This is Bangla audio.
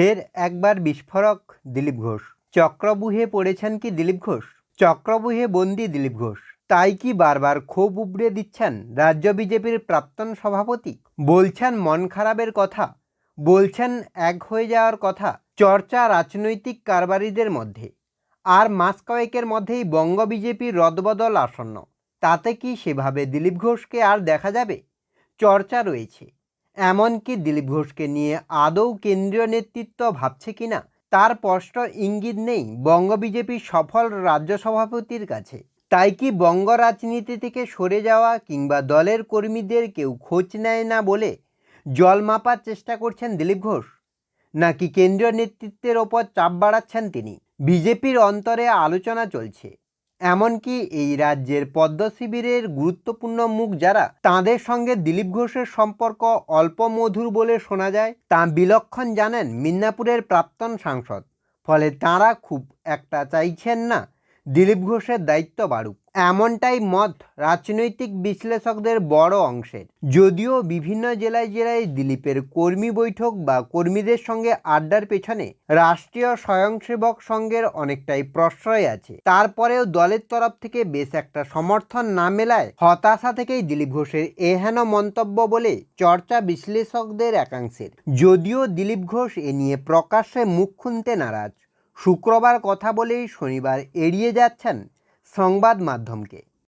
ফের একবার বিস্ফোরক দিলীপ ঘোষ। চক্রবুহে পড়েছেন কি দিলীপ ঘোষ? চক্রবুহে বন্দি দিলীপ ঘোষ। তাই কি বারবার ক্ষোভ উবড়ে দিচ্ছেন রাজ্য বিজেপির প্রাক্তন সভাপতি? বলছেন মন খারাপের কথা। বলছেন এক হয়ে যাওয়ার কথা চর্চা রাজনৈতিক কারবারিদের মধ্যে। আর মাস কয়েকের মধ্যেই বঙ্গ বিজেপির রদবদল আসন্ন। তাতে কি সেভাবে দিলীপ ঘোষকে আর দেখা যাবে? চর্চা রয়েছে। এমনকি দিলীপ ঘোষকে নিয়ে আদৌ কেন্দ্রীয় নেতৃত্ব ভাবছে কিনা, তার স্পষ্ট ইঙ্গিত নেই বঙ্গ বিজেপির সফল রাজ্য সভাপতির কাছে। তাই কি বঙ্গ রাজনীতি থেকে সরে যাওয়া কিংবা দলের কর্মীদের কেউ খোঁজ নেয় না বলে জল মাপার চেষ্টা করছেন দিলীপ ঘোষ? নাকি কেন্দ্রীয় নেতৃত্বের ওপর চাপ বাড়াচ্ছেন তিনি? বিজেপির অন্তরে আলোচনা চলছে। এমনকি এই রাজ্যের পদ্ম শিবিরের গুরুত্বপূর্ণ মুখ যারা, তাদের সঙ্গে দিলীপ ঘোষের সম্পর্ক অল্প মধুর বলে শোনা যায়। তা বিলক্ষণ জানেন মিদনাপুরের প্রাক্তন সাংসদ, ফলে তারা খুব একটা চাইছেন না। দিলীপ ঘোষের দায়িত্ব বাড়ুক। এমনটাই মত রাজনৈতিক বিশ্লেষকদের বড় অংশের। যদিও বিভিন্ন জেলায় জেলায় দিলীপের কর্মী বৈঠক বা কর্মীদের সঙ্গে আড্ডার পেছনে রাষ্ট্রীয় স্বয়ংসেবক সংঘের অনেকটাই প্রশ্রয় আছে। তারপরেও দলের তরফ থেকে বেশ একটা সমর্থন না মেলায় হতাশা থেকেই দিলীপ ঘোষের এহেন মন্তব্য বলে চর্চা বিশ্লেষকদের একাংশের। যদিও দিলীপ ঘোষ এ নিয়ে প্রকাশ্যে মুখ খুনতে নারাজ। শুক্রবার কথা বলেই শনিবার এড়িয়ে যাচ্ছেন সংবাদ মাধ্যমকে।